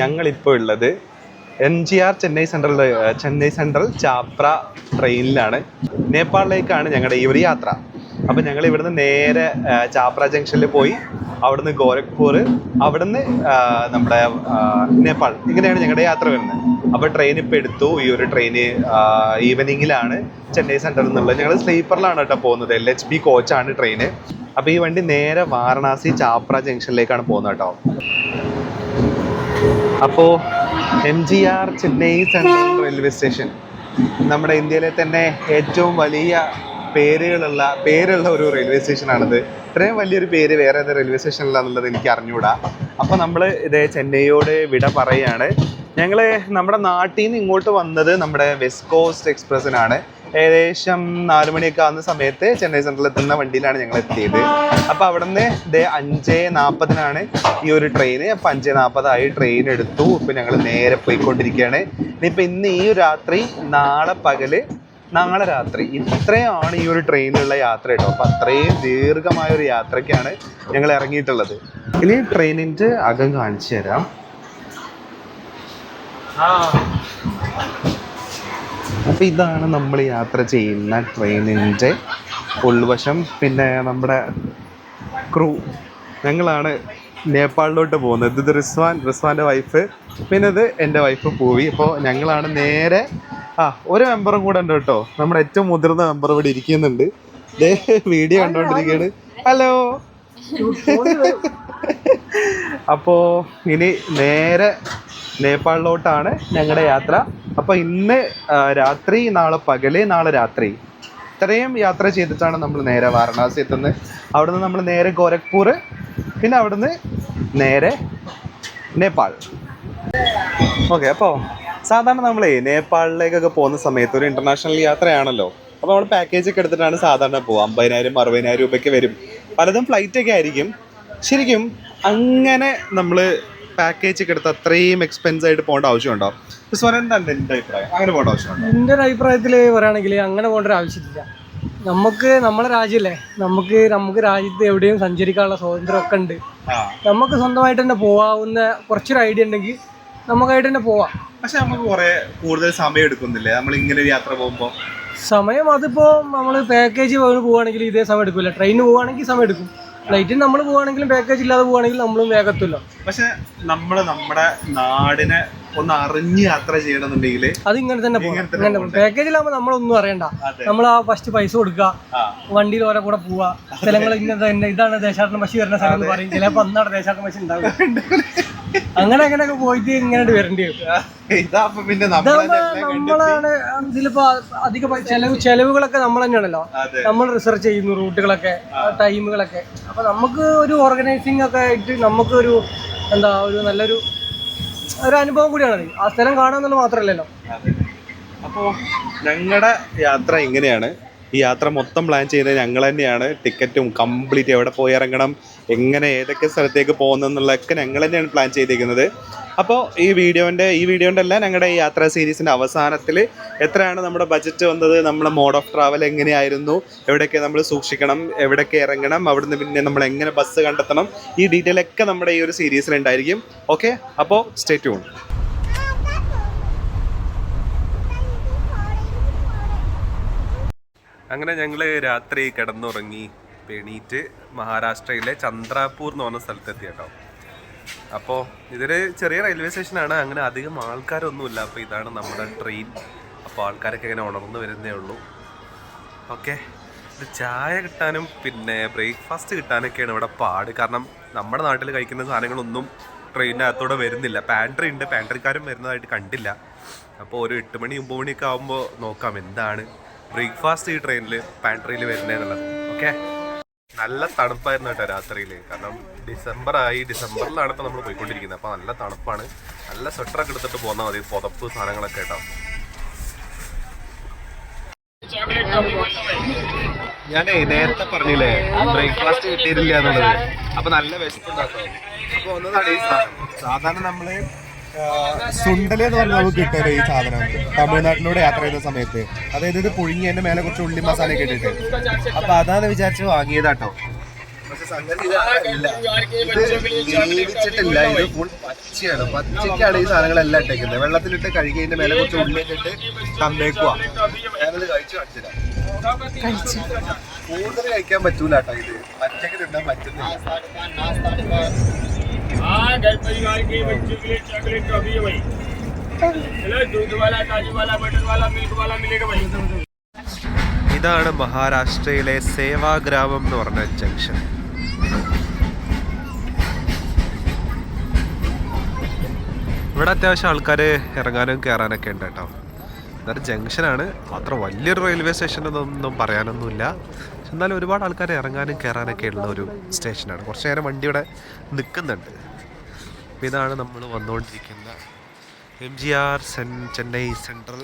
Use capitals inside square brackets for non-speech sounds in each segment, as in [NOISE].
ഞങ്ങളിപ്പോൾ ഉള്ളത് M G R Chennai central Chennai central Chhapra ട്രെയിനിലാണ്. നേപ്പാളിലേക്കാണ് ഞങ്ങളുടെ ഈ ഒരു യാത്ര. അപ്പം ഞങ്ങൾ ഇവിടുന്ന് നേരെ ചാപ്ര ജംഗ്ഷനിൽ പോയി അവിടുന്ന് ഗോരഖ്പൂർ അവിടുന്ന് നമ്മുടെ നേപ്പാൾ. ഇങ്ങനെയാണ് ഞങ്ങളുടെ യാത്ര വരുന്നത്. അപ്പോൾ ട്രെയിൻ ഇപ്പോൾ എടുത്തു. ഈ ഒരു ട്രെയിന് ഈവനിങ്ങിലാണ് ചെന്നൈ സെൻട്രൽ എന്നുള്ളത്. ഞങ്ങൾ സ്ലീപ്പറിലാണ് കേട്ടോ പോകുന്നത്. എൽ എച്ച് ബി കോച്ചാണ് ട്രെയിന് അപ്പോൾ ഈ വണ്ടി നേരെ വാരണാസി ചാപ്ര ജംഗ്ഷനിലേക്കാണ് പോകുന്നത് കേട്ടോ. അപ്പോൾ M G R Chennai central railway station നമ്മുടെ ഇന്ത്യയിലെ തന്നെ ഏറ്റവും വലിയ പേരുകളുള്ള പേരുള്ള ഒരു റെയിൽവേ സ്റ്റേഷനാണിത് ഇത്രയും വലിയൊരു പേര് വേറെ ഏത് റെയിൽവേ സ്റ്റേഷനിലാണെന്നുള്ളത് എനിക്ക് അറിഞ്ഞുകൂടാ അപ്പോൾ നമ്മൾ ഇത് ചെന്നൈയോട് വിട പറയാണ് ഞങ്ങൾ നമ്മുടെ നാട്ടിൽ നിന്ന് ഇങ്ങോട്ട് വന്നത് നമ്മുടെ വെസ്റ്റ് കോസ്റ്റ് എക്സ്പ്രസ്സിനാണ് ഏകദേശം നാല് മണിയൊക്കെ ആവുന്ന സമയത്ത് ചെന്നൈ സെൻട്രൽ എത്തുന്ന വണ്ടിയിലാണ് ഞങ്ങൾ എത്തിയത്. അപ്പോൾ അവിടെ നിന്ന് ഇതേ അഞ്ച് നാൽപ്പതിനാണ് ഈ ഒരു ട്രെയിൻ അപ്പോൾ അഞ്ച് നാൽപ്പതായി ട്രെയിൻ എടുത്തു. ഇപ്പം ഞങ്ങൾ നേരെ പോയിക്കൊണ്ടിരിക്കുകയാണ്. ഇനിയിപ്പോൾ ഇന്ന് ഈ രാത്രി നാളെ പകൽ നാളെ രാത്രി ഇത്രയാണ് ഈ ഒരു ട്രെയിനിലുള്ള യാത്ര കേട്ടോ. അപ്പം അത്രയും ദീർഘമായ ഒരു യാത്രയ്ക്കാണ് ഞങ്ങൾ ഇറങ്ങിയിട്ടുള്ളത്. ഇനി ട്രെയിനിന്റെ അകം കാണിച്ചു തരാം. അപ്പോൾ ഇതാണ് നമ്മൾ യാത്ര ചെയ്യുന്ന ട്രെയിനിന്റെ ഉൾവശം. പിന്നെ നമ്മുടെ ക്രൂ. ഞങ്ങളാണ് നേപ്പാളിലോട്ട് പോകുന്നത്. ഇത് റിസ്വാൻ റിസ്വാന്റെ വൈഫ് പിന്നെ ഇത് എന്റെ വൈഫ് പൂവി. അപ്പോൾ ഞങ്ങളാണ് നേരെ ആ ഒരു മെമ്പറും കൂടെ ഉണ്ട് കേട്ടോ. നമ്മുടെ ഏറ്റവും മുതിർന്ന മെമ്പർ ഇവിടെ ഇരിക്കുന്നുണ്ട്. വീഡിയോ കണ്ടുകൊണ്ടിരിക്കുകയാണ് ഹലോ അപ്പോൾ ഇനി നേരെ നേപ്പാളിലോട്ടാണ് ഞങ്ങളുടെ യാത്ര. അപ്പോൾ ഇന്ന് രാത്രി നാളെ പകൽ നാളെ രാത്രി. ഇത്രയും യാത്ര ചെയ്തിട്ടാണ് നമ്മൾ നേരെ വാരണാസി എത്തുന്നത് അവിടുന്ന് നമ്മൾ നേരെ ഗോരഖ്പൂർ പിന്നെ അവിടുന്ന് നേരെ നേപ്പാൾ. ഓക്കെ അപ്പോൾ സാധാരണ നമ്മളേ നേപ്പാളിലേക്കൊക്കെ പോകുന്ന സമയത്ത് ഒരു ഇന്റർനാഷണൽ യാത്രയാണല്ലോ. അപ്പോൾ നമ്മൾ പാക്കേജ് ഒക്കെ എടുത്തിട്ടാണ് സാധാരണ പോകുക അമ്പതിനായിരം അറുപതിനായിരം രൂപയ്ക്ക് വരും. പലതും ഫ്ലൈറ്റ് ഒക്കെ ആയിരിക്കും. ശരിക്കും അങ്ങനെ നമ്മൾ പാക്കേജ് എടുത്ത് അത്രയും എക്സ്പെൻസ് ആയിട്ട് പോകേണ്ട ആവശ്യമുണ്ടോ? എന്താണ് എന്റെ അഭിപ്രായം? അങ്ങനെ പോകേണ്ട ആവശ്യമുണ്ടോ? എന്റെ ഒരു അഭിപ്രായത്തിൽ പറയുകയാണെങ്കിൽ അങ്ങനെ പോകേണ്ട ഒരു ആവശ്യമില്ല. നമുക്ക് നമ്മളെ രാജ്യമല്ലേ? നമുക്ക് നമുക്ക് രാജ്യത്ത് എവിടെയും സഞ്ചരിക്കാനുള്ള സ്വാതന്ത്ര്യം ഒക്കെ ഉണ്ട് നമുക്ക് സ്വന്തമായിട്ട് തന്നെ പോവാവുന്ന കുറച്ചൊരു ഐഡിയ ഉണ്ടെങ്കിൽ നമുക്കായിട്ട് തന്നെ പോവാം. പക്ഷെ നമുക്ക് കുറെ കൂടുതൽ സമയം എടുക്കുന്നില്ലേ? നമ്മൾ ഇങ്ങനെ ഒരു യാത്ര പോകുമ്പോൾ. സമയം അതിപ്പോ നമ്മൾ പാക്കേജ് പോവുകയാണെങ്കിൽ ഇതേ സമയം എടുക്കില്ല ട്രെയിനിന് പോവുകയാണെങ്കിൽ സമയം എടുക്കും. ഫ്ലൈറ്റിന് നമ്മൾ പോവാണെങ്കിലും പാക്കേജ് ഇല്ലാതെ പോവാണെങ്കിലും നമ്മളും വേഗത്തില്ല പക്ഷെ നമ്മൾ നമ്മുടെ നാടിനെ ഒന്ന് അറിഞ്ഞ് യാത്ര ചെയ്യണമെന്നുണ്ടെങ്കിൽ അത് ഇങ്ങനെ തന്നെ പോകാം പാക്കേജിലാകുമ്പോൾ നമ്മളൊന്നും അറിയണ്ട. നമ്മൾ ആ ഫസ്റ്റ് പൈസ കൊടുക്കുക. വണ്ടിയിൽ ഓരോ കൂടെ പോവാ സ്ഥലങ്ങൾ ഇങ്ങനെ തന്നെ ഇതാണ് ദേശാടന പശി വരുന്ന സ്ഥലം എന്ന് പറയും. ചിലപ്പോ അന്നാണ് ദേശാടന പശി ഉണ്ടാവും അങ്ങനെ അങ്ങനെയൊക്കെ പോയിട്ട് ഇങ്ങനെ വരേണ്ടി വരും. പിന്നെ നമ്മളാണ് ഇതിലിപ്പോ അധിക ചെലവ് ചെലവുകളൊക്കെ നമ്മൾ തന്നെയാണല്ലോ. നമ്മൾ റിസർച്ച് ചെയ്യുന്നു റൂട്ടുകളൊക്കെ ടൈമുകളൊക്കെ അപ്പൊ നമുക്ക് ഒരു ഓർഗനൈസിങ് ഒക്കെ ആയിട്ട് നമുക്കൊരു എന്താ ഒരു നല്ലൊരു ഒരു അനുഭവം കൂടിയാണ് ആ സ്ഥലം കാണാന്നുള്ള മാത്രമല്ലല്ലോ. അതെ. അപ്പോ ഞങ്ങളുടെ യാത്ര ഇങ്ങനെയാണ്. ഈ യാത്ര മൊത്തം പ്ലാൻ ചെയ്യുന്നത് ഞങ്ങൾ തന്നെയാണ്. ടിക്കറ്റും കംപ്ലീറ്റ് എവിടെ പോയി ഇറങ്ങണം എങ്ങനെ ഏതൊക്കെ സ്ഥലത്തേക്ക് പോകുന്നതെന്നുള്ളതൊക്കെ ഞങ്ങൾ തന്നെയാണ് പ്ലാൻ ചെയ്തിരിക്കുന്നത് അപ്പോൾ ഈ വീഡിയോന്റെ ഈ വീഡിയോന്റെ അല്ല ഞങ്ങളുടെ ഈ യാത്രാ സീരീസിന്റെ അവസാനത്തിൽ എത്രയാണ് നമ്മുടെ ബജറ്റ് വന്നത് നമ്മുടെ മോഡ് ഓഫ് ട്രാവൽ എങ്ങനെയായിരുന്നു എവിടെയൊക്കെ നമ്മൾ സൂക്ഷിക്കണം എവിടെയൊക്കെ ഇറങ്ങണം അവിടുന്ന് പിന്നെ നമ്മൾ എങ്ങനെ ബസ് കണ്ടെത്തണം ഈ ഡീറ്റെയിൽ ഒക്കെ നമ്മുടെ ഈ ഒരു സീരീസിൽ ഉണ്ടായിരിക്കും. ഓക്കെ? അപ്പോൾ സ്റ്റേ ട്യൂൺ. അങ്ങനെ ഞങ്ങൾ രാത്രി കിടന്നുറങ്ങി പെണീറ്റ് മഹാരാഷ്ട്രയിലെ ചന്ദ്രാപൂർ എന്ന് പറഞ്ഞ സ്ഥലത്തെത്തി കേട്ടോ. അപ്പോൾ ഇതൊരു ചെറിയ റെയിൽവേ സ്റ്റേഷനാണ് അങ്ങനെ അധികം ആൾക്കാരൊന്നുമില്ല. അപ്പോൾ ഇതാണ് നമ്മുടെ ട്രെയിൻ അപ്പോൾ ആൾക്കാരൊക്കെ ഇങ്ങനെ ഉണർന്നു വരുന്നേ ഉള്ളൂ. ഓക്കെ ഇത് ചായ കിട്ടാനും പിന്നെ ബ്രേക്ക്ഫാസ്റ്റ് കിട്ടാനൊക്കെയാണ് ഇവിടെ പാട്. കാരണം നമ്മുടെ നാട്ടിൽ കഴിക്കുന്ന സാധനങ്ങളൊന്നും ട്രെയിനിന്റെ അകത്തോടെ വരുന്നില്ല. പാൻട്രി ഉണ്ട്. പാൻട്രിക്കാരും വരുന്നതായിട്ട് കണ്ടില്ല. അപ്പോൾ ഒരു എട്ട് മണി ഒമ്പത് മണിയൊക്കെ ആകുമ്പോൾ നോക്കാം എന്താണ് ബ്രേക്ക്ഫാസ്റ്റ് ഈ ട്രെയിനിൽ പാൻട്രിയിൽ വരുന്നതെന്നുള്ളത് ഓക്കെ നല്ല തണുപ്പായിരുന്നു കേട്ടോ രാത്രിയിൽ കാരണം ഡിസംബർ ആയി ഡിസംബറിലാണ് ഇപ്പം നമ്മൾ പോയിക്കൊണ്ടിരിക്കുന്നത്. അപ്പോൾ നല്ല തണുപ്പാണ്. നല്ല സ്വെറ്ററൊക്കെ എടുത്തിട്ട് പോന്നാൽ മതി. പുതപ്പ് സാധനങ്ങളൊക്കെ കേട്ടോ. ഞാനേ നേരത്തെ പറഞ്ഞില്ലേ ബ്രേക്ക്ഫാസ്റ്റ് കിട്ടിയിട്ടില്ല എന്നുള്ളത്. അപ്പൊ നല്ല വിശപ്പുണ്ടാക്കും. അപ്പൊ ഒന്നതാണ് ഈ സാധാരണ നമ്മൾ സുണ്ടൽ എന്ന് പറഞ്ഞാൽ നമുക്ക് കിട്ടുമല്ലോ ഈ സാധനം. തമിഴ്നാട്ടിലൂടെ യാത്ര ചെയ്യുന്ന സമയത്ത്. അതായത് ഇത് പുഴുങ്ങി അതിന്റെ മേലെ കുറച്ച് ഉള്ളി മസാല ഒക്കെ ഇട്ടിട്ട്. അപ്പൊ അതാണ് വിചാരിച്ച് വാങ്ങിയതാട്ടോ. പക്ഷെ സംഗതി ഇത് അല്ല. ഇത് വേവിച്ചിട്ടില്ല. ഇത് ഫുൾ പച്ചയാണ്. പച്ചക്കാണ് ഈ സാധനങ്ങളെല്ലാം ഇട്ടേക്കുന്നത്. വെള്ളത്തിലിട്ട് കഴുകി അതിന്റെ മേലെ കുറച്ച് ഉള്ളി ഇട്ടിട്ട് തന്നേക്കുവാ. ഞാനത് കഴിച്ചു കാണിച്ചില്ല കൂടുതൽ കഴിക്കാൻ പറ്റൂല കേട്ടോ ഇത്. പച്ചക്ക് തിന്നാൻ പറ്റുന്നില്ല. हाँ घर परिवार के बच्चों के लिए चॉकलेट टॉफी है भाई चलो दूध वाला काजू वाला बटर वाला मिल्क वाला मिलेगा भाई ഇതാണ് മഹാരാഷ്ട്രയിലെ സേവാഗ്രാമം എന്ന് പറഞ്ഞ ജംഗ്ഷൻ ഇവിടെ അത്യാവശ്യം ആൾക്കാർ ഇറങ്ങാനും കയറാനൊക്കെ ഉണ്ട് കേട്ടോ എന്നാലും ജംഗ്ഷനാണ് അത്ര വലിയൊരു റെയിൽവേ സ്റ്റേഷൻ എന്നൊന്നും പറയാനൊന്നുമില്ല പക്ഷെ എന്നാലും ഒരുപാട് ആൾക്കാർ ഇറങ്ങാനും കയറാനൊക്കെ ഉള്ള ഒരു സ്റ്റേഷനാണ് കുറച്ച് നേരം വണ്ടി ഇവിടെ നിൽക്കുന്നുണ്ട് ഇതാണ് നമ്മൾ വന്നുകൊണ്ടിരിക്കുന്ന M G R Sen Chennai central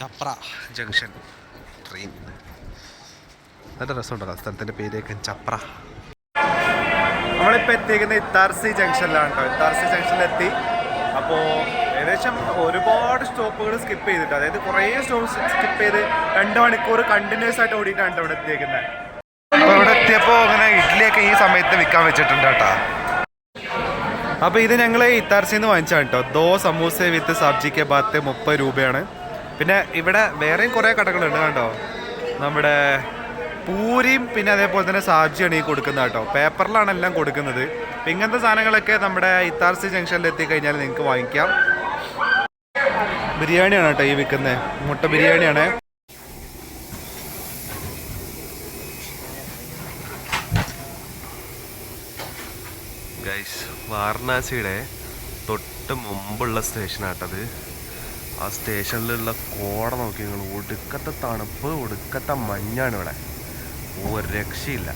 Chhapra junction train. നല്ല രസമുണ്ടല്ലോ സ്ഥലത്തിന്റെ പേരേക്ക് ചപ്ര. നമ്മളിപ്പോൾ എത്തിയിരിക്കുന്നത് ഇത്താർസി ജംഗ്ഷനിലാണ് കേട്ടോ. ഇത്താർസി ജംഗ്ഷനിലെത്തി. അപ്പോൾ ഏകദേശം ഒരുപാട് സ്റ്റോപ്പുകൾ സ്കിപ്പ് ചെയ്തിട്ട് അതായത് കുറേ സ്റ്റോപ്പ് സ്കിപ്പ് ചെയ്ത് രണ്ട് മണിക്കൂർ കണ്ടിന്യൂസ് ആയിട്ട് ഓടിയിട്ടാണ് ഇവിടെ എത്തിയേക്കുന്നത് അപ്പോൾ ഇവിടെ എത്തിയപ്പോൾ അങ്ങനെ ഇഡ്ഡലിയൊക്കെ ഈ സമയത്ത് വിൽക്കാൻ വെച്ചിട്ടുണ്ട് കേട്ടോ. അപ്പോൾ ഇത് ഞങ്ങൾ നിന്ന് വാങ്ങിച്ചാണ് കേട്ടോ. ദോ സമൂസ വിത്ത് സബ്ജി കെ ബാത്ത് മുപ്പത് രൂപയാണ്. പിന്നെ ഇവിടെ വേറെയും കുറേ കടകളുണ്ട് കേട്ടോ നമ്മുടെ പൂരിയും പിന്നെ അതേപോലെ തന്നെ സാബ്ജിയാണ് ഈ കൊടുക്കുന്നത് കേട്ടോ. പേപ്പറിലാണ് എല്ലാം കൊടുക്കുന്നത്. ഇങ്ങനത്തെ സാധനങ്ങളൊക്കെ നമ്മുടെ ഇത്താർസി ജംഗ്ഷനിൽ എത്തിക്കഴിഞ്ഞാൽ നിങ്ങൾക്ക് വാങ്ങിക്കാം. ബിരിയാണിയാണ് കേട്ടോ ഈ വിൽക്കുന്നത് മുട്ട ബിരിയാണിയാണ് ഗൈസ് വാരണാസിയുടെ തൊട്ട് മുമ്പുള്ള സ്റ്റേഷനാട്ടത്. ആ സ്റ്റേഷനിലുള്ള കോട നോക്കി നിങ്ങൾ ഒടുക്കത്തെ തണുപ്പ് ഒടുക്കത്തെ മഞ്ഞാണ് ഇവിടെ. ഒരു രക്ഷയില്ല.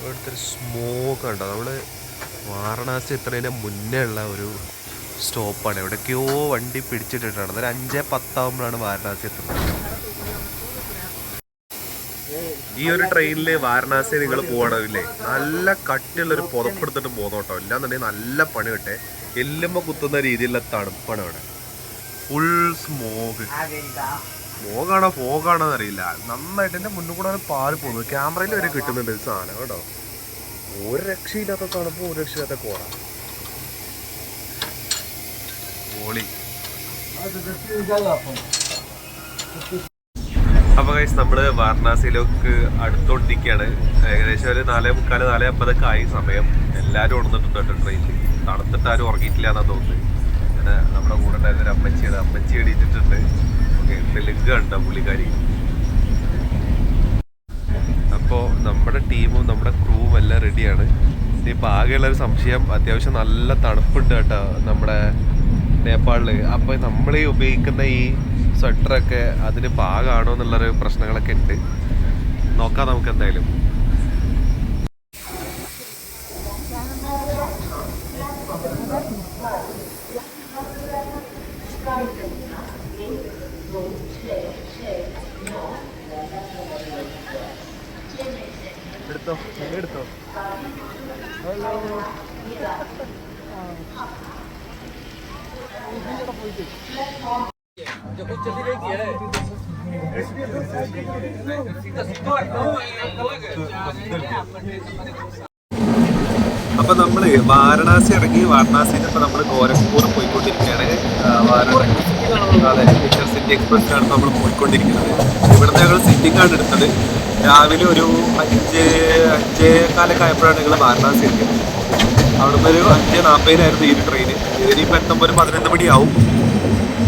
ഇവിടുത്തെ സ്മോക്ക് ഉണ്ടോ നമ്മൾ വാരണാസി എത്തുന്നതിന് മുന്നേ ഉള്ള ഒരു സ്റ്റോപ്പാണ് എവിടേക്കോ വണ്ടി പിടിച്ചിട്ടിട്ടാണ്. അതൊരു അഞ്ചേ പത്താവുമ്പോഴാണ് വാരണാസി എത്തുന്നത്. ഈ ഒരു ട്രെയിനിൽ വാരണാസി നിങ്ങൾ പോകണമില്ലേ നല്ല കട്ടിയുള്ളൊരു പുതപ്പെടുത്തിട്ട് പോന്നോട്ടോ. ഇല്ലാന്നുണ്ടെങ്കിൽ നല്ല പണി കിട്ടെ. എല്ലുമ്പോ കുത്തുന്ന രീതിയിലുള്ള തണുപ്പാണ് ഇവിടെ ഫുൾ സ്മോഗ് സ്മോഗാണോ ഫോഗാണോ എന്നറിയില്ല. നന്നായിട്ട് എന്റെ മുന്നിൽ കൂടെ ഒരു പാറി പോകുന്നു ക്യാമറയിൽ വരെ കിട്ടുന്നുണ്ട് ഈ സാധനം കേട്ടോ. ഒരു രക്ഷയില്ലാത്ത തണുപ്പ് ഒരു രക്ഷയില്ലാത്ത കോട. പോളി അപ്പൊ കഴിച്ച് നമ്മൾ വാരണാസിയിലേക്ക് അടുത്തോണ്ടിരിക്കുകയാണ് ഏകദേശം ഒരു നാലേ മുക്കാൽ നാലേ അമ്പതൊക്കെ ആയി സമയം. എല്ലാരും ഉണർന്നിട്ടുണ്ട് കേട്ടോ ട്രെയിനിൽ തണുത്തിട്ട് ആരും ഉറങ്ങിയിട്ടില്ല എന്നാ തോന്നുന്നത് അങ്ങനെ നമ്മുടെ കൂടെ ഉണ്ടായിരുന്ന ഒരു അമ്മച്ചിയാണ് അമ്മച്ചി എണീറ്റിട്ടുണ്ട്. ഓക്കെ തെലുങ്ക് കണ്ട പുള്ളിക്കാരി? അപ്പോൾ നമ്മുടെ ടീമും നമ്മുടെ ക്രൂവും എല്ലാം റെഡിയാണ് ഇനിയിപ്പോൾ ആകെയുള്ള ഒരു സംശയം അത്യാവശ്യം നല്ല തണുപ്പുണ്ട് കേട്ടോ നമ്മുടെ നേപ്പാളിൽ അപ്പോൾ നമ്മൾ ഉപയോഗിക്കുന്ന ഈ സ്വെറ്ററൊക്കെ അതിന് പാകാണോ എന്നുള്ളൊരു പ്രശ്നങ്ങളൊക്കെ ഉണ്ട്. നോക്കാം നമുക്ക് എന്തായാലും. എടുത്തോ? എടുത്തോ? അപ്പൊ നമ്മൾ വാരണാസി ഇറങ്ങി വാരണാസിയിൽ ഇപ്പൊ നമ്മൾ ഗോരഖ്പൂർ പോയിക്കൊണ്ടിരിക്കുകയാണ്. അതെ പിക്ചർ സിറ്റി എക്സ്പ്രസ്സിലാണ് നമ്മൾ പോയിക്കൊണ്ടിരിക്കുന്നത്. ഇവിടുന്ന് ഞങ്ങൾ സിറ്റിംഗ് ആണ് എടുത്തത്. രാവിലെ ഒരു അഞ്ച് അഞ്ചേ കാലൊക്കെ ആയപ്പോഴാണ് ഞങ്ങൾ വാരണാസി എത്തിയത്. അവിടുന്ന് ഒരു അഞ്ച് നാൽപ്പതിനായിരുന്നു ഈ ഒരു ട്രെയിൻ ഇതിനിപ്പോൾ എത്തുമ്പോൾ ഒരു പതിനൊന്ന് മണിയാവും.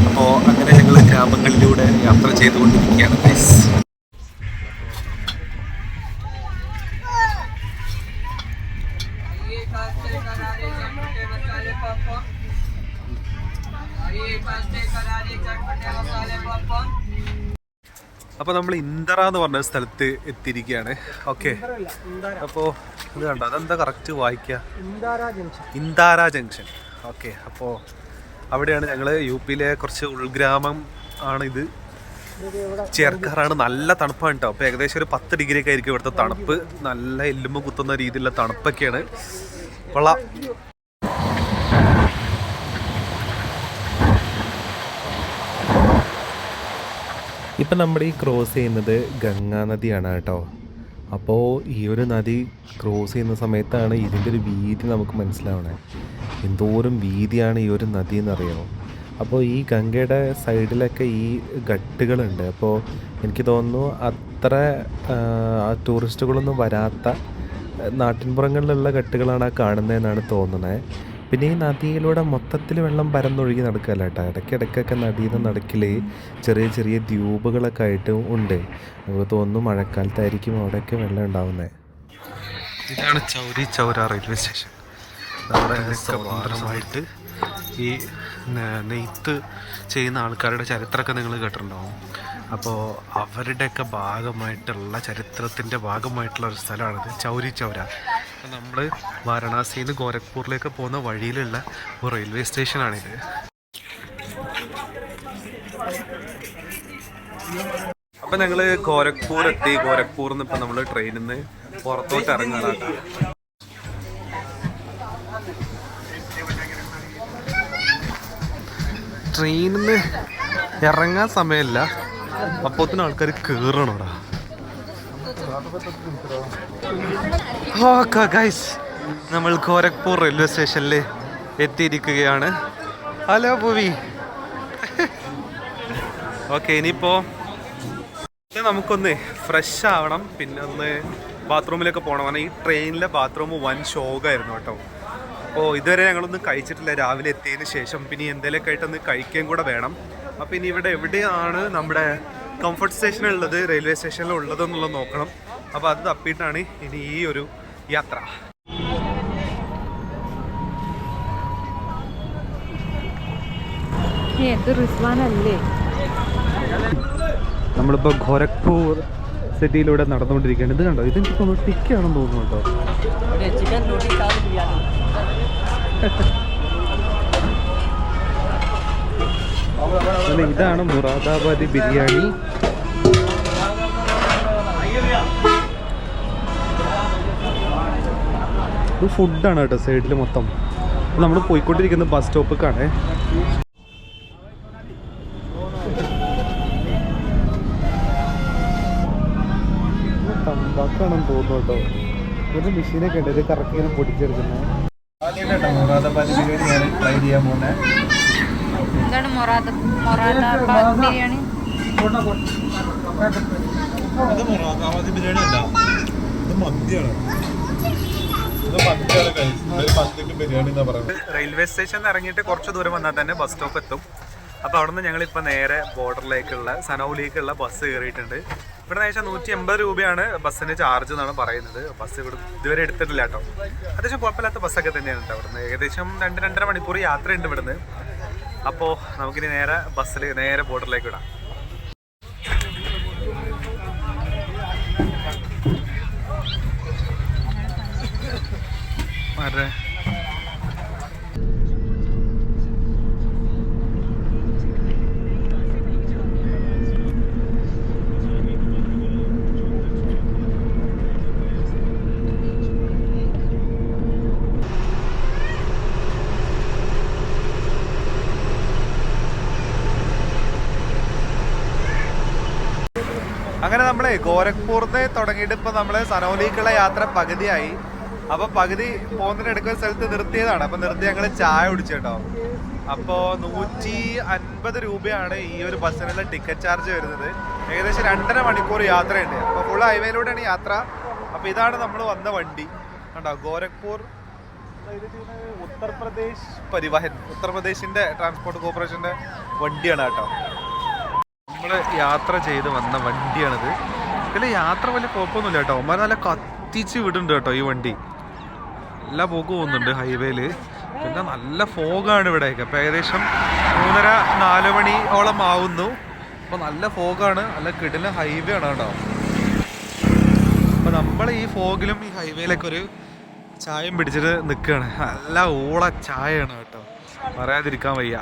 അപ്പോൾ അങ്ങനെ ഞങ്ങൾ ഗ്രാമങ്ങളിലൂടെ യാത്ര ചെയ്തുകൊണ്ടിരിക്കുകയാണ് guys. അപ്പോൾ നമ്മൾ ഇന്ദറ എന്ന് പറഞ്ഞ സ്ഥലത്ത് എത്തിയിരിക്കുകയാണ്. ഓക്കെ അപ്പോൾ ഇത് കണ്ടോ? അതെന്താ കറക്റ്റ് വായിക്കുക? ജംഗ്ഷൻ. ഇന്ദാര ജംഗ്ഷൻ. ഓക്കെ അപ്പോൾ അവിടെയാണ് ഞങ്ങൾ യു പിയിലെ കുറച്ച് ഉൾഗ്രാമം ആണ് ഇത്. ചേർക്കാറാണ്. നല്ല തണുപ്പാണ് കേട്ടോ അപ്പോൾ ഏകദേശം ഒരു പത്ത് ഡിഗ്രി ഒക്കെ ആയിരിക്കും ഇവിടുത്തെ തണുപ്പ്. നല്ല എല്ലുമ്പ് കുത്തുന്ന രീതിയിലുള്ള തണുപ്പൊക്കെയാണ്. കൊള്ളാം. ഇപ്പം നമ്മൾ ഈ ക്രോസ് ചെയ്യുന്നത് ഗംഗാ നദിയാണ് കേട്ടോ. അപ്പോൾ ഈ ഒരു നദി ക്രോസ് ചെയ്യുന്ന സമയത്താണ് ഇതിന്റെ ഒരു വീതി നമുക്ക് മനസ്സിലാവണേ. എന്തോരം വീതിയാണ് ഈ ഒരു നദി എന്നറിയാമോ? അപ്പോൾ ഈ ഗംഗയുടെ സൈഡിലൊക്കെ ഈ ഘട്ടുകളുണ്ട്. അപ്പോൾ എനിക്ക് തോന്നുന്നു അത്ര ടൂറിസ്റ്റുകളൊന്നും വരാത്ത നാട്ടിൻപുറങ്ങളിലുള്ള ഘട്ടുകളാണ് ആ കാണുന്നതെന്നാണ് തോന്നുന്നത് പിന്നെ ഈ നദിയിലൂടെ മൊത്തത്തിൽ വെള്ളം പരന്നൊഴുകി നടക്കുകയല്ല കേട്ടോ. ഇടയ്ക്കിടയ്ക്കൊക്കെ നദിയുടെ നടുക്കിൽ ചെറിയ ചെറിയ ദ്വീപുകളൊക്കെ ആയിട്ട് ഉണ്ട്. നമുക്ക് തോന്നുന്നു മഴക്കാലത്തായിരിക്കും അവിടെയൊക്കെ വെള്ളം ഉണ്ടാവുന്നത് ഇതാണ് ചൗരി ചൗര റെയിൽവേ സ്റ്റേഷൻ. നമ്മുടെ സ്വതന്ത്രമായിട്ട് ഈ നെയ്ത്ത് ചെയ്യുന്ന ആൾക്കാരുടെ ചരിത്രമൊക്കെ നിങ്ങൾ കേട്ടിട്ടുണ്ടാവും. അപ്പോൾ അവരുടെയൊക്കെ ഭാഗമായിട്ടുള്ള ചരിത്രത്തിന്റെ ഭാഗമായിട്ടുള്ള ഒരു സ്ഥലമാണിത്. ചൗരി ചൗര. നമ്മൾ വാരണാസിയിൽ നിന്ന് ഗോരഖ്പൂരിലേക്ക് പോകുന്ന വഴിയിലുള്ള ഒരു റെയിൽവേ സ്റ്റേഷനാണിത്. അപ്പം ഞങ്ങൾ ഗോരഖ്പൂർ എത്തി. ഗോരഖ്പൂറിൽ നിന്ന് ഇപ്പം നമ്മൾ ട്രെയിനിൽ നിന്ന് പുറത്തോട്ട് ഇറങ്ങാനാണ് ട്രെയിനിൽ നിന്ന് ഇറങ്ങാൻ സമയമില്ല. അപ്പോത്തിന് ആൾക്കാർ കേറണോടാ. ഗൈസ് നമ്മൾ ഗോരഖ്പൂർ റെയിൽവേ സ്റ്റേഷനിൽ എത്തിയിരിക്കുകയാണ്. ഹലോ ഭൂവി ഓക്കെ ഇനിയിപ്പോൾ നമുക്കൊന്ന് ഫ്രഷ് ആവണം. പിന്നെ ഒന്ന് ബാത്റൂമിലൊക്കെ പോകണം കാരണം ഈ ട്രെയിനിലെ ബാത്റൂം വൻ ശോകമായിരുന്നു കേട്ടോ. അപ്പോൾ ഇതുവരെ ഞങ്ങളൊന്നും കഴിച്ചിട്ടില്ല. രാവിലെ എത്തിയതിന് ശേഷം പിന്നെ എന്തെങ്കിലുമൊക്കെ ആയിട്ടൊന്ന് കഴിക്കുകയും കൂടെ വേണം. അപ്പോൾ ഇനി ഇവിടെ എവിടെയാണ് നമ്മുടെ കംഫർട്ട് സ്റ്റേഷൻ ഉള്ളത് റെയിൽവേ സ്റ്റേഷനിൽ ഉള്ളത് എന്നുള്ളത് നോക്കണം. അപ്പോൾ അത് തപ്പിയിട്ടാണ് ഇനി ഈ ഒരു യാത്ര. നമ്മളിപ്പോൾ ഗോരഖ്പൂർ സിറ്റിയിലൂടെ നടന്നുകൊണ്ടിരിക്കുകയാണ്. ഇത് കണ്ടോ? ഇത് എനിക്ക് തോന്നുന്നു ടിക്കാണെന്ന് തോന്നുന്നു കേട്ടോ. അല്ല ഇതാണ് മുറാദാബാദി ബിരിയാണി. ഇത് ഫുഡാണ് കേട്ടോ സൈഡിൽ മൊത്തം. നമ്മൾ പോയിക്കൊണ്ടിരിക്കുന്ന ബസ് സ്റ്റോപ്പിക്കാണ്. തമ്പാക്കാണെന്ന് തോന്നുന്നു കേട്ടോ. ഒരു മെഷീനൊക്കെ ഉണ്ട് ഇത് കറക്റ്റ് ഇങ്ങനെ പൊടിച്ചെടുക്കുന്നത് മുറാദാബാദി ബിരിയാണി ഞാൻ ട്രൈ ചെയ്യാൻ പോകുന്നത് എന്താണ് മൊറാദ മൊറാദാബാദ് ബിരിയാണി? ഇത് മൊറാദാബാദി ബിരിയാണി അല്ല. മന്തിയാണ് റെയിൽവേ സ്റ്റേഷനിൽ ഇറങ്ങിയിട്ട് കുറച്ച് ദൂരം വന്നാൽ തന്നെ ബസ് സ്റ്റോപ്പ് എത്തും. അപ്പോൾ അവിടെ നിന്ന് ഞങ്ങളിപ്പോൾ നേരെ ബോർഡറിലേക്കുള്ള സനൌലിലേക്കുള്ള ബസ് കയറിയിട്ടുണ്ട്. ഇവിടെ ഏകദേശം നൂറ്റി എൺപത് രൂപയാണ് ബസ്സിന് ചാർജ് എന്നാണ് പറയുന്നത്. ബസ് ഇവിടെ ഇതുവരെ എടുത്തിട്ടില്ല കേട്ടോ. അത്യാവശ്യം കുഴപ്പമില്ലാത്ത ബസ്സൊക്കെ തന്നെയാണ് കേട്ടോ അവിടുന്ന്. ഏകദേശം രണ്ട് രണ്ടര മണിക്കൂർ യാത്രയുണ്ട് ഇവിടുന്ന്. അപ്പോൾ നമുക്കിനി നേരെ ബസ്സിൽ നേരെ ബോർഡറിലേക്ക് വിടാം. ആരുടെ? അങ്ങനെ നമ്മളെ ഗോരഖ്പൂർന്ന് തുടങ്ങിയിട്ട് ഇപ്പൊ നമ്മൾ സനോലിക്കുള്ള യാത്ര പകുതിയായി. അപ്പൊ പകുതി പോകുന്നതിനിടയ്ക്ക് ഒരു സ്ഥലത്ത് നിർത്തിയതാണ്. അപ്പൊ നിർത്തി ഞങ്ങൾ ചായ കുടിച്ചു കേട്ടോ അപ്പോ നൂറ്റി അൻപത് രൂപയാണ് ഈ ഒരു ബസ്സിനുള്ള ടിക്കറ്റ് ചാർജ് വരുന്നത്. ഏകദേശം രണ്ടര മണിക്കൂർ യാത്രയുണ്ട്. അപ്പൊ ഫുൾ ഹൈവേയിലൂടെയാണ് യാത്ര. അപ്പൊ ഇതാണ് നമ്മൾ വന്ന വണ്ടി. കണ്ടോ? ഗോരഖ്പൂർ ഉത്തർപ്രദേശ് പരിവാഹൻ. ഉത്തർപ്രദേശിന്റെ ട്രാൻസ്പോർട്ട് കോർപ്പറേഷന്റെ വണ്ടിയാണ് കേട്ടോ. നമ്മൾ യാത്ര ചെയ്ത് വന്ന വണ്ടിയാണിത്. ഇതിൽ യാത്ര വലിയ കുഴപ്പമൊന്നുമില്ല കേട്ടോ. അമ്മ നല്ല കത്തിച്ച് വിടുന്നുണ്ട് കേട്ടോ ഈ വണ്ടി. നല്ല പോക്ക് പോകുന്നുണ്ട് ഹൈവേയിൽ പിന്നെ നല്ല ഫോഗാണ് ഇവിടെയൊക്കെ അപ്പം ഏകദേശം മൂന്നര നാല് മണിയോളം ആവുന്നു. അപ്പോൾ നല്ല ഫോഗാണ്. നല്ല കിടില ഹൈവേ ആണ് കേട്ടോ. അപ്പോൾ നമ്മൾ ഈ ഫോഗിലും ഈ ഹൈവേയിലൊക്കെ ഒരു ചായം പിടിച്ചിട്ട് നിൽക്കുകയാണ് നല്ല ഓള ചായയാണ് കേട്ടോ. പറയാതിരിക്കാൻ വയ്യ.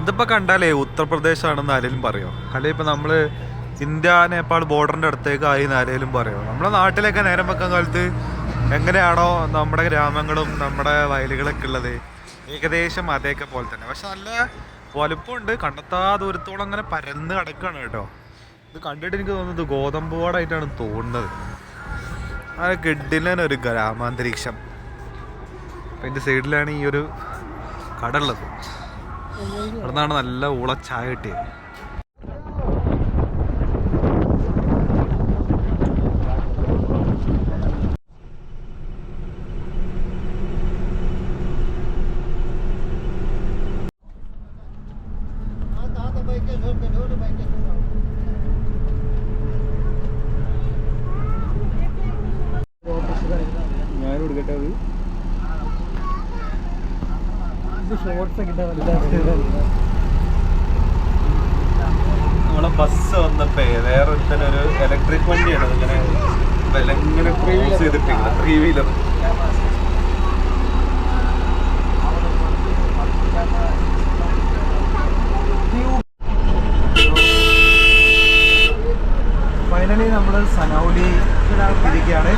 ഇതിപ്പോ കണ്ടാലേ ഉത്തർപ്രദേശ് ആണെന്ന് ആരെങ്കിലും പറയോ? അല്ലെ ഇപ്പൊ നമ്മൾ ഇന്ത്യ നേപ്പാൾ ബോർഡറിന്റെ അടുത്തേക്ക് ആയി ആരെങ്കിലും പറയോ? നമ്മുടെ നാട്ടിലൊക്കെ നേരം വെക്കാൻ കാലത്ത് എങ്ങനെയാണോ നമ്മുടെ ഗ്രാമങ്ങളും നമ്മുടെ വയലുകളൊക്കെ ഉള്ളത്. ഏകദേശം അതേക്കെ പോലെ തന്നെ. പക്ഷെ നല്ല വലുപ്പമുണ്ട്. കണ്ടെത്താ ദൂരത്തോളം അങ്ങനെ പരന്ന് കിടക്കുകയാണ് കേട്ടോ. ഇത് കണ്ടിട്ട് എനിക്ക് തോന്നുന്നത് ഗോതമ്പ് പാടായിട്ടാണ് തോന്നുന്നത്. ആ ഒരു ഗ്രാമാന്തരീക്ഷം. അപ്പം അതിന്റെ സൈഡിലാണ് ഈ ഒരു കട ഉള്ളത്. അവിടെ നിന്നാണ് നല്ല ഊള ചായ കിട്ടിയത്. ഞാൻ കൊടുക്കട്ടെ അത്? ഷോർട്സ് ഒക്കെ ഇട്ടാ വലുതായിട്ട് നമ്മളെ ബസ് വന്നപ്പോ വേറൊരുത്തനൊരു ഇലക്ട്രിക് വണ്ടിയാണ്. ഇങ്ങനെ ഇങ്ങനെ ക്രോസ് ചെയ്തിട്ടില്ല. ത്രീ വീലർ ഫൈനലി നമ്മൾ സനൗലി ഇരിക്കുകയാണ്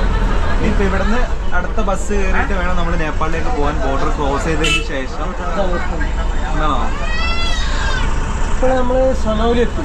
ഇനിയിപ്പോൾ ഇവിടുന്ന് അടുത്ത ബസ് കയറിയിട്ട് വേണം നമ്മൾ നേപ്പാളിലേക്ക് പോകാൻ. ബോർഡർ ക്രോസ് ചെയ്തതിന് ശേഷം. ഇപ്പോൾ നമ്മൾ സനൗലി എത്തി.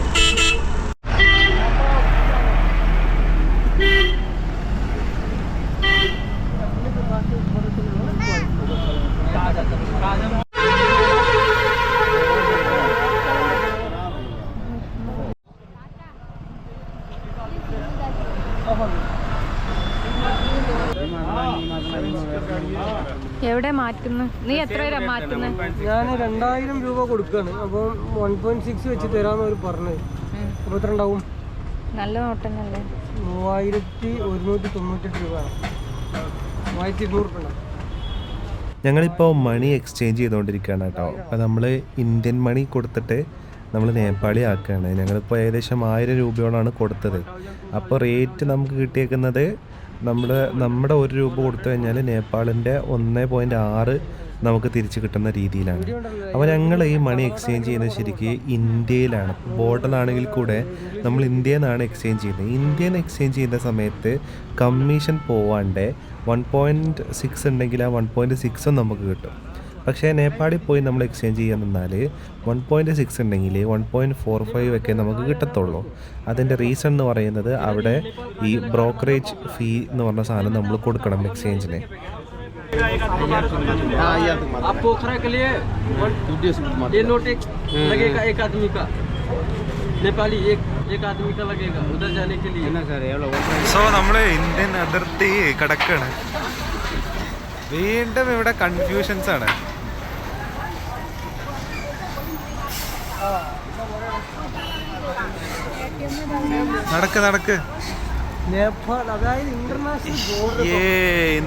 എവിടെ മാറ്റുന്നു? നീ എത്ര വരെ മാറ്റുന്നു? ഞാൻ രണ്ടായിരം രൂപ കൊടുക്കാണ്. അപ്പൊ വൺ പോയിന്റ് സിക്സ് വെച്ച് തരാന്ന് അവർ പറഞ്ഞത് അപ്പൊ എത്ര ഉണ്ടാവും? നല്ല നോട്ടന്നല്ലേ? മൂവായിരത്തി ഒരുന്നൂറ്റി തൊണ്ണൂറ്റെട്ട് രൂപ. മൂവായിരത്തി ഇരുന്നൂറ് രൂപ ഉണ്ടാവും. ഞങ്ങളിപ്പോൾ മണി എക്സ്ചേഞ്ച് ചെയ്തുകൊണ്ടിരിക്കുകയാണ് കേട്ടോ. അപ്പോൾ നമ്മൾ ഇന്ത്യൻ മണി കൊടുത്തിട്ട് നമ്മൾ നേപ്പാളി ആക്കുകയാണ് ഞങ്ങളിപ്പോൾ ഏകദേശം ആയിരം രൂപയോളാണ് കൊടുത്തത്. അപ്പോൾ റേറ്റ് നമുക്ക് കിട്ടിയേക്കുന്നത് നമ്മുടെ നമ്മുടെ ഒരു രൂപ കൊടുത്തു കഴിഞ്ഞാൽ നേപ്പാളിന്റെ ഒന്ന് പോയിന്റ് ആറ് നമുക്ക് തിരിച്ചു കിട്ടുന്ന രീതിയിലാണ്. അപ്പോൾ ഞങ്ങൾ ഈ മണി എക്സ്ചേഞ്ച് ചെയ്യുന്നത് ശരിക്ക് ഇന്ത്യയിലാണ്. ബോർഡറിലാണെങ്കിൽ കൂടെ നമ്മൾ ഇന്ത്യയിൽ നിന്നാണ് എക്സ്ചേഞ്ച് ചെയ്യുന്നത്. ഇന്ത്യയിൽ നിന്ന് എക്സ്ചേഞ്ച് ചെയ്യുന്ന സമയത്ത് കമ്മീഷൻ പോവാണ്ട് വൺ പോയിന്റ് സിക്സ് ഉണ്ടെങ്കിൽ ആ വൺ പോയിന്റ് സിക്സും നമുക്ക് കിട്ടും. പക്ഷേ നേപ്പാളിൽ പോയി നമ്മൾ എക്സ്ചേഞ്ച് ചെയ്യാൻ നിന്നാൽ വൺ പോയിൻറ്റ് സിക്സ് ഉണ്ടെങ്കിൽ വൺ പോയിൻറ്റ് ഫോർ ഫൈവ് ഒക്കെ നമുക്ക് കിട്ടത്തുള്ളൂ അതിൻ്റെ റീസൺ എന്ന് പറയുന്നത് അവിടെ ഈ ബ്രോക്കറേജ് ഫീ എന്ന് പറഞ്ഞ സാധനം നമ്മൾ കൊടുക്കണം എക്സ്ചേഞ്ചിന് आप पोखरा के लिए ये नोट एक लगेगा एक आदमी का नेपाली एक एक आदमी का लगेगा उधर जाने के लिए സോ നമ്മൾ ഇന്ത്യൻ അതിർത്തി കിടക്കാണ് വീണ്ടും ഇവിടെ കൺഫ്യൂഷൻസ് ആണ് നടക്ക് നടക്ക്. ഏ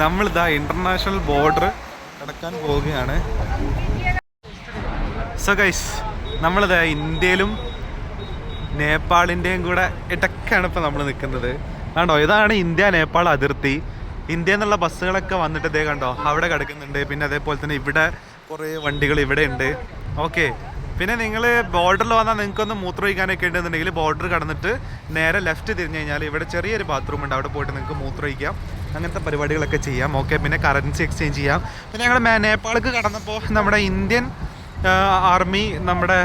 നമ്മളിതാ ഇന്റർനാഷണൽ ബോർഡർ കടക്കാൻ പോവുകയാണ്. സോ ഗൈസ് നമ്മളിതാ ഇന്ത്യയിലും നേപ്പാളിന്റെയും കൂടെ ഇടയ്ക്കാണ് ഇപ്പോൾ നമ്മൾ നിൽക്കുന്നത് കണ്ടോ ഇതാണ് ഇന്ത്യ നേപ്പാൾ അതിർത്തി. ഇന്ത്യ എന്നുള്ള ബസ്സുകളൊക്കെ വന്നിട്ട് ഇതേ കണ്ടോ അവിടെ കിടക്കുന്നുണ്ട്. പിന്നെ അതേപോലെ തന്നെ ഇവിടെ കുറേ വണ്ടികൾ ഇവിടെ ഉണ്ട്. ഓക്കെ പിന്നെ നിങ്ങൾ ബോർഡറിൽ വന്നാൽ നിങ്ങൾക്കൊന്ന് മൂത്രമൊഴിക്കാനൊക്കെ ഉണ്ടെന്നുണ്ടെങ്കിൽ ബോർഡർ കടന്നിട്ട് നേരെ ലെഫ്റ്റ് തിരിഞ്ഞു കഴിഞ്ഞാൽ ഇവിടെ ചെറിയൊരു ബാത്റൂം ഉണ്ട്. അവിടെ പോയിട്ട് നിങ്ങൾക്ക് മൂത്രമൊഴിക്കാം അങ്ങനത്തെ പരിപാടികളൊക്കെ ചെയ്യാം. ഓക്കെ പിന്നെ കറൻസി എക്സ്ചേഞ്ച് ചെയ്യാം. പിന്നെ ഞങ്ങൾ നേപ്പാൾക്ക് കടന്നപ്പോൾ നമ്മുടെ ഇന്ത്യൻ ആർമി നമ്മുടെ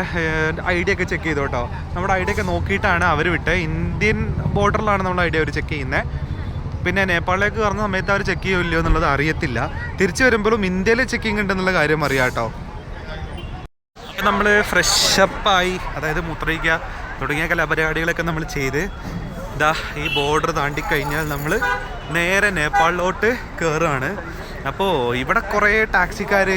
ഐ ഡി ഒക്കെ ചെക്ക് ചെയ്തു കേട്ടോ. നമ്മുടെ ഐ ഡി ഒക്കെ നോക്കിയിട്ടാണ് അവർ വിട്ട് ഇന്ത്യൻ ബോർഡറിലാണ് നമ്മൾ ഐ ഡി അവർ ചെക്ക് ചെയ്യുന്നത് പിന്നെ നേപ്പാളിലേക്ക് കയറുന്ന സമയത്ത് അവർ ചെക്ക് ചെയ്യില്ലയോ എന്നുള്ളത് അറിയത്തില്ല. തിരിച്ചു വരുമ്പോഴും ഇന്ത്യയിൽ ചെക്കിംഗ് ഉണ്ടെന്നുള്ള കാര്യം അറിയാം കേട്ടോ. നമ്മൾ ഫ്രഷപ്പായി അതായത് മൂത്രയിക്കുക തുടങ്ങിയ കലാപരിപാടികളൊക്കെ നമ്മൾ ചെയ്ത് ഇതാ ഈ ബോർഡർ താണ്ടി കഴിഞ്ഞാൽ നമ്മൾ നേരെ നേപ്പാളിലോട്ട് കയറുകയാണ് അപ്പോൾ ഇവിടെ കുറേ ടാക്സിക്കാർ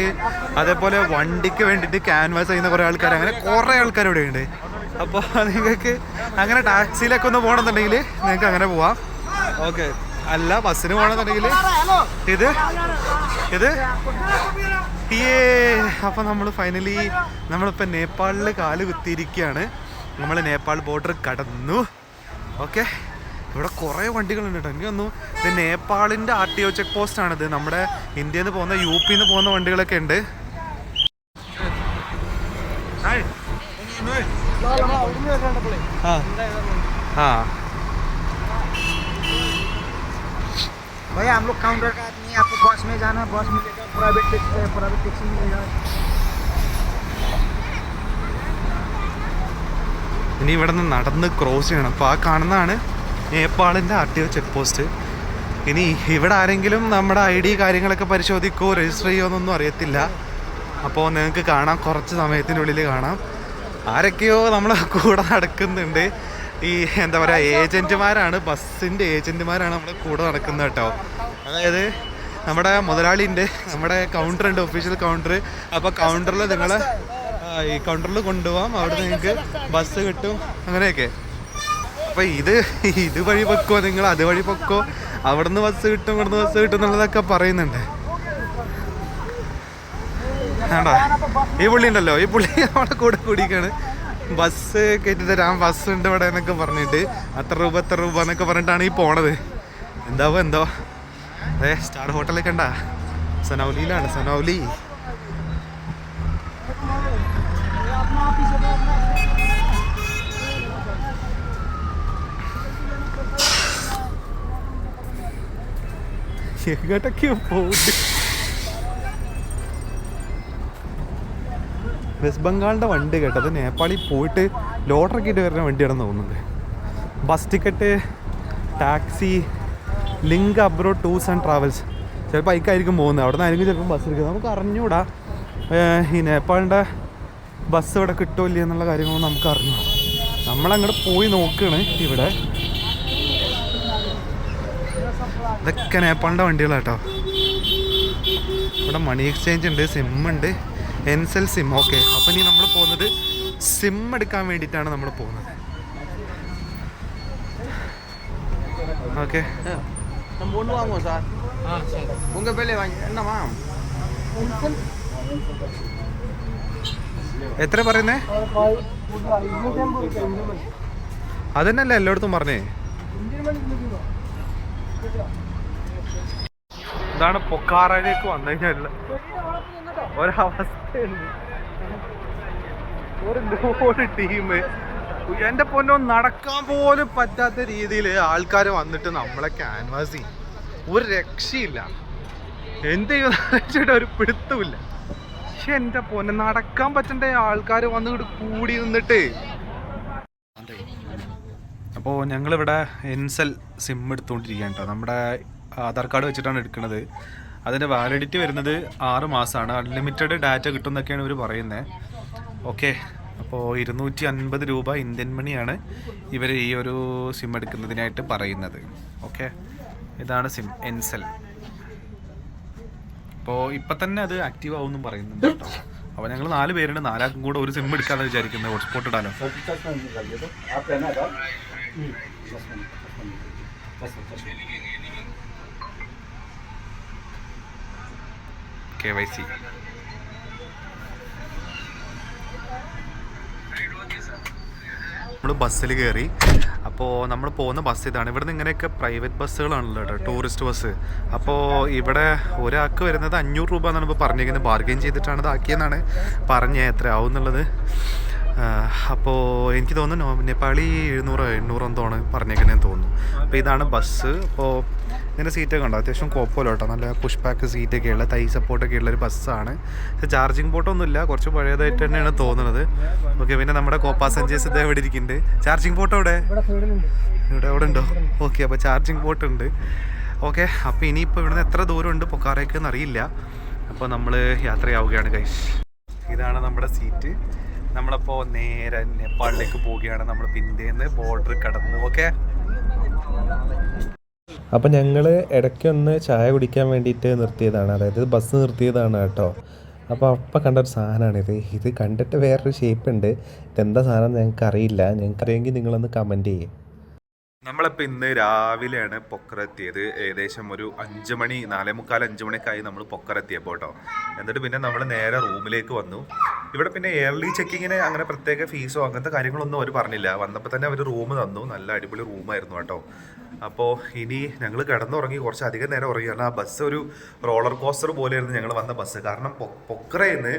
അതേപോലെ വണ്ടിക്ക് വേണ്ടിയിട്ട് ക്യാൻവാസ് ചെയ്യുന്ന കുറേ ആൾക്കാർ അങ്ങനെ കുറേ ആൾക്കാർ ഇവിടെ ഉണ്ട്. അപ്പോൾ നിങ്ങൾക്ക് അങ്ങനെ ടാക്സിയിലൊക്കെ ഒന്ന് പോകണമെന്നുണ്ടെങ്കിൽ നിങ്ങൾക്ക് അങ്ങനെ പോവാം. ഓക്കെ. അല്ല ബസ്സിന് പോകണമെന്നുണ്ടെങ്കിൽ ഇത് ഇത് ഏ അപ്പോൾ നമ്മൾ ഫൈനലി നമ്മളിപ്പോൾ നേപ്പാളിൽ കാൽ കുത്തിയിരിക്കുകയാണ്. നമ്മൾ നേപ്പാൾ ബോർഡർ കടന്നു. ഓക്കെ ഇവിടെ കുറേ വണ്ടികളുണ്ട് കേട്ടോ എനിക്ക് തോന്നുന്നു ഇത് നേപ്പാളിന്റെ R T O check post ആണിത് നമ്മുടെ ഇന്ത്യയിൽ നിന്ന് പോകുന്ന യു പിയിൽ നിന്ന് പോകുന്ന വണ്ടികളൊക്കെ ഉണ്ട്. ആ. भैया हम लोग काउंटर का आदमी है, आपको बस में जाना है बस मिलेगा प्राइवेट टैक्सी प्राइवेट टैक्सी मिलेगा ഇനി ഇവിടെ നിന്ന് നടന്ന് ക്രോസ് ചെയ്യണം അപ്പോൾ ആ കാണുന്നതാണ് നേപ്പാളിൻ്റെ R T O check post ഇനി ഇവിടെ ആരെങ്കിലും നമ്മുടെ ഐ ഡി കാര്യങ്ങളൊക്കെ പരിശോധിക്കുമോ രജിസ്റ്റർ ചെയ്യുമോ എന്നൊന്നും അറിയത്തില്ല അപ്പോൾ നിങ്ങൾക്ക് കാണാം കുറച്ച് സമയത്തിനുള്ളിൽ കാണാം ആരൊക്കെയോ നമ്മളെ കൂടെ നടക്കുന്നുണ്ട് ഈ എന്താ പറയുക ഏജന്റുമാരാണ് ബസ്സിന്റെ ഏജന്റുമാരാണ് നമ്മളെ കൂടെ നടക്കുന്നത് കേട്ടോ. അതായത് നമ്മുടെ മുതലാളിന്റെ നമ്മുടെ കൗണ്ടർ ഉണ്ട് ഒഫീഷ്യൽ കൗണ്ടർ അപ്പോൾ കൗണ്ടറിൽ നിങ്ങൾ ഈ കൗണ്ടറിൽ കൊണ്ടുപോകാം അവിടെ നിങ്ങൾക്ക് ബസ് കിട്ടും. അങ്ങനെയൊക്കെ. അപ്പോൾ ഇത് ഇത് വഴി പൊക്കോ നിങ്ങൾ അത് വഴി പൊക്കോ? അവിടുന്ന് ബസ് കിട്ടും ഇവിടുന്ന് ബസ് കിട്ടും എന്നുള്ളതൊക്കെ പറയുന്നുണ്ട്. ഈ പുള്ളി ഉണ്ടല്ലോ ഈ പുള്ളി [LAUGHS] നമ്മുടെ കൂടെ കൂടിക്കാണ് ബസ് കയറ്റി തരാം ബസ് ഉണ്ട് ഇവിടെ എന്നൊക്കെ പറഞ്ഞിട്ട്. അത്ര രൂപ എത്ര രൂപ എന്നൊക്കെ പറഞ്ഞിട്ടാണ് ഈ പോണത്. എന്താവോ എന്തോ. അതെ സ്റ്റാർ ഹോട്ടലൊക്കെ ഉണ്ടാ സനൗലിയിലാണ് സനൗലി. എങ്ങോട്ടൊക്കെയോ പോകുന്നുണ്ട് വെസ്റ്റ് ബംഗാളിന്റെ വണ്ടി കേട്ടത് നേപ്പാളിൽ പോയിട്ട് ലോട്ടറൊക്കെ ഇട്ട് വരുന്ന വണ്ടിയാണെന്ന് തോന്നുന്നത് bus ticket taxi link abroad tours and travels ചിലപ്പോൾ ബൈക്കായിരിക്കും പോകുന്നത്. അവിടെ നിന്നായിരിക്കും ചിലപ്പോൾ ബസ് എടുക്കുന്നത് നമുക്ക് അറിഞ്ഞുകൂടാ ഈ നേപ്പാളിന്റെ ബസ് ഇവിടെ കിട്ടുമില്ല എന്നുള്ള കാര്യങ്ങളൊന്നും നമുക്ക് അറിഞ്ഞു നമ്മളങ്ങോട്ട് പോയി നോക്കുകയാണ് ഇവിടെ. ഇതൊക്കെ നേപ്പാളിന്റെ വണ്ടികളാട്ടോ. ഇവിടെ മണി എക്സ്ചേഞ്ച് ഉണ്ട് സിമ്മുണ്ട് എൻസെൽ സിം ഓക്കെ അപ്പം ഇനി നമ്മൾ പോകുന്നത് സിം എടുക്കാൻ വേണ്ടിയിട്ടാണ് നമ്മൾ പോകുന്നത്. ഓക്കെ. എത്ര പറയുന്നേ? അതന്നെയല്ലേ എല്ലായിടത്തും പറഞ്ഞേ. ഇതാണ് പൊക്കാറയിലേക്ക് വന്നു കഴിഞ്ഞാൽ ഒരവസ്ഥയുണ്ട്. ഒരു ടീം എന്റെ പൊന്നോ നടക്കാൻ പോലും പറ്റാത്ത രീതിയിൽ ആൾക്കാർ വന്നിട്ട് നമ്മളെ ക്യാൻവാസ് ചെയ്യും. ഒരു രക്ഷയില്ല. എന്ത് ചെയ്യുന്ന ഒരു പിടുത്തമില്ല പക്ഷെ എന്റെ പൊന്നെ നടക്കാൻ പറ്റണ്ട ആൾക്കാർ വന്നിട്ട് കൂടി നിന്നിട്ട്. അപ്പോൾ ഞങ്ങളിവിടെ എൻസെൽ സിം എടുത്തുകൊണ്ടിരിക്കുകയാണ് കേട്ടോ. നമ്മുടെ ആധാർ കാർഡ് വെച്ചിട്ടാണ് എടുക്കുന്നത്. അതിന്റെ വാലിഡിറ്റി വരുന്നത് ആറ് മാസമാണ് അൺലിമിറ്റഡ് ഡാറ്റ കിട്ടുമെന്നൊക്കെയാണ് ഇവർ പറയുന്നത് ഓക്കെ അപ്പോൾ ഇരുന്നൂറ്റി അൻപത് രൂപ ഇന്ത്യൻ മണിയാണ് ഇവർ ഈ ഒരു സിം എടുക്കുന്നതിനായിട്ട് പറയുന്നത്. ഓക്കെ ഇതാണ് സിം എൻസെൽ അപ്പോൾ ഇപ്പം തന്നെ അത് ആക്റ്റീവ് ആവുമെന്നും പറയുന്നുണ്ട് കേട്ടോ. അപ്പോൾ ഞങ്ങൾ നാല് പേരുണ്ട്. നാലാൾക്കും കൂടെ ഒരു സിം എടുക്കാതെ വിചാരിക്കുന്നത് ഹോട്ട്സ്പോട്ട് ഇടാലോ. കെ വൈ സി നമ്മൾ ബസ്സിൽ കയറി അപ്പോൾ നമ്മൾ പോകുന്ന ബസ് ഇതാണ്. ഇവിടുന്ന് ഇങ്ങനെയൊക്കെ പ്രൈവറ്റ് ബസ്സുകളാണല്ലോ കേട്ടോ ടൂറിസ്റ്റ് ബസ്. അപ്പോൾ ഇവിടെ ഒരാൾക്ക് വരുന്നത് അഞ്ഞൂറ് രൂപ എന്നാണ് ഇപ്പോൾ പറഞ്ഞിരിക്കുന്നത്. ബാർഗെയിൻ ചെയ്തിട്ടാണ് ഇതാക്കിയെന്നാണ് പറഞ്ഞത്. എത്ര ആവും എന്നുള്ളത്? അപ്പോൾ എനിക്ക് തോന്നുന്നു നേപ്പാളി എഴുന്നൂറോ എണ്ണൂറോ എന്തോണ് പറഞ്ഞേക്കുന്നതെന്ന് തോന്നുന്നു. അപ്പോൾ ഇതാണ് ബസ്. അപ്പോൾ ഇതിന്റെ സീറ്റൊക്കെ ഉണ്ടോ? അത്യാവശ്യം കുഴപ്പമില്ല കേട്ടോ നല്ല പുഷ് പാക്ക് സീറ്റൊക്കെ ഉള്ള തൈ സപ്പോർട്ടൊക്കെ ഉള്ളൊരു ബസ്സാണ്. പക്ഷേ ചാർജിങ് പോർട്ടൊന്നുമില്ല കുറച്ച് പഴയതായിട്ട് തന്നെയാണ് തോന്നുന്നത്. ഓക്കെ പിന്നെ നമ്മുടെ കോ പാസഞ്ചേഴ്സ് ഇതേ ഇവിടെ ഇരിക്കുന്നുണ്ട്. ചാർജിങ് പോട്ടോ ഇവിടെ ഇവിടെ അവിടെ ഉണ്ടോ? ഓക്കെ അപ്പോൾ ചാർജിങ് പോട്ട് ഉണ്ട്. ഓക്കെ അപ്പോൾ ഇനിയിപ്പോൾ ഇവിടുന്ന് എത്ര ദൂരമുണ്ട് പൊക്കാറേക്കെന്ന് അറിയില്ല. അപ്പോൾ നമ്മൾ യാത്രയാവുകയാണ് കൈ ഇതാണ് നമ്മുടെ സീറ്റ് നമ്മളപ്പോൾ നേരെ നേപ്പാളിലേക്ക് പോവുകയാണ്. നമ്മൾ പിന്തേന്ന് ബോർഡർ കടന്ന് ഓക്കെ അപ്പം ഞങ്ങൾ ഇടയ്ക്കൊന്ന് ചായ കുടിക്കാൻ വേണ്ടിയിട്ട് നിർത്തിയതാണ്. അതായത് ബസ് നിർത്തിയതാണ് കേട്ടോ. അപ്പോൾ അപ്പം കണ്ട ഒരു സാധനമാണിത് ഇത്. കണ്ടിട്ട് വേറൊരു ഷേപ്പ് ഉണ്ട്. ഇതെന്താ സാധനം ഞങ്ങൾക്ക് അറിയില്ല ഞങ്ങൾക്ക് അറിയെങ്കിൽ നിങ്ങളൊന്ന് കമന്റ് ചെയ്യേ. നമ്മളിപ്പോൾ ഇന്ന് രാവിലെയാണ് പൊക്കറെത്തിയത് ഏകദേശം ഒരു അഞ്ച് മണി നാലേ മുക്കാൽ അഞ്ച് മണിക്കായി നമ്മൾ പൊക്കറെത്തിയപ്പോൾ കേട്ടോ എന്നിട്ട് പിന്നെ നമ്മൾ നേരെ റൂമിലേക്ക് വന്നു. ഇവിടെ പിന്നെ എയർലി ചെക്കിങ്ങിന് അങ്ങനെ പ്രത്യേക ഫീസോ അങ്ങനത്തെ കാര്യങ്ങളൊന്നും അവർ പറഞ്ഞില്ല. വന്നപ്പോൾ തന്നെ അവർ റൂം തന്നു. നല്ല അടിപൊളി റൂമായിരുന്നു കേട്ടോ. അപ്പോൾ ഇനി ഞങ്ങൾ കിടന്നുറങ്ങി കുറച്ച് അധികം നേരം ഉറങ്ങി. കാരണം ആ ബസ് ഒരു റോളർ കോസ്റ്റർ പോലെയായിരുന്നു ഞങ്ങൾ വന്ന ബസ്. കാരണം പൊക്കറയിൽ നിന്ന്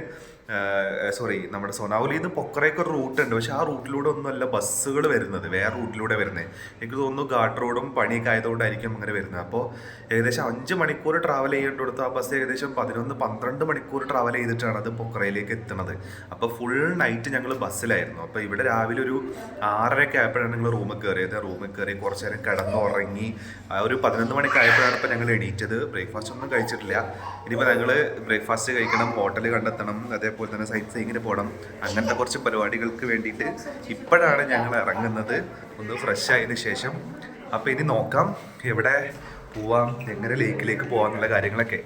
സോറി നമ്മുടെ സൊനാവലിയിൽ നിന്ന് പൊക്കറയൊക്കെ ഒരു റൂട്ട് ഉണ്ട്. പക്ഷെ ആ റൂട്ടിലൂടെ ഒന്നുമല്ല ബസ്സുകൾ വരുന്നത്. വേറെ റൂട്ടിലൂടെ വരുന്നത് എനിക്ക് തോന്നുന്നു ഘാട്ട് റോഡും പണിയൊക്കെ ആയതുകൊണ്ടായിരിക്കും അങ്ങനെ വരുന്നത്. അപ്പോൾ ഏകദേശം അഞ്ച് മണിക്കൂർ ട്രാവൽ ചെയ്യേണ്ടടുത്ത് ആ ബസ് ഏകദേശം പതിനൊന്ന് പന്ത്രണ്ട് മണിക്കൂർ ട്രാവൽ ചെയ്തിട്ടാണ് അത് പൊക്കറയിലേക്ക് എത്തുന്നത്. അപ്പോൾ ഫുൾ നൈറ്റ് ഞങ്ങൾ ബസ്സിലായിരുന്നു. അപ്പോൾ ഇവിടെ രാവിലെ ഒരു ആറരയൊക്കെ ആയപ്പോഴാണ് ഞങ്ങൾ റൂമിൽ കയറിയത് റൂമിൽ കയറി കുറച്ച് നേരം കിടന്നുറങ്ങി. ഒരു പതിനൊന്ന് മണിക്ക് ആയപ്പോഴാണ് ഇപ്പോൾ ഞങ്ങൾ എണീറ്റത്. ബ്രേക്ക്ഫാസ്റ്റ് ഒന്നും കഴിച്ചിട്ടില്ല. ഇനിയിപ്പോൾ ഞങ്ങൾ ബ്രേക്ക്ഫാസ്റ്റ് കഴിക്കണം ഹോട്ടൽ കണ്ടെത്തണം അതേപോലെ തന്നെ സൈറ്റ് സീയിങ്ങിന് പോകണം അങ്ങനത്തെ കുറച്ച് പരിപാടികൾക്ക് വേണ്ടിയിട്ട് ഇപ്പോഴാണ് ഞങ്ങൾ ഇറങ്ങുന്നത്. ഒന്ന് ഫ്രഷ് ആയതിനു ശേഷം. അപ്പോൾ ഇനി നോക്കാം എവിടെ പോവാം എങ്ങനെ ലേക്കിലേക്ക് പോവാം എന്നുള്ള കാര്യങ്ങളൊക്കെ.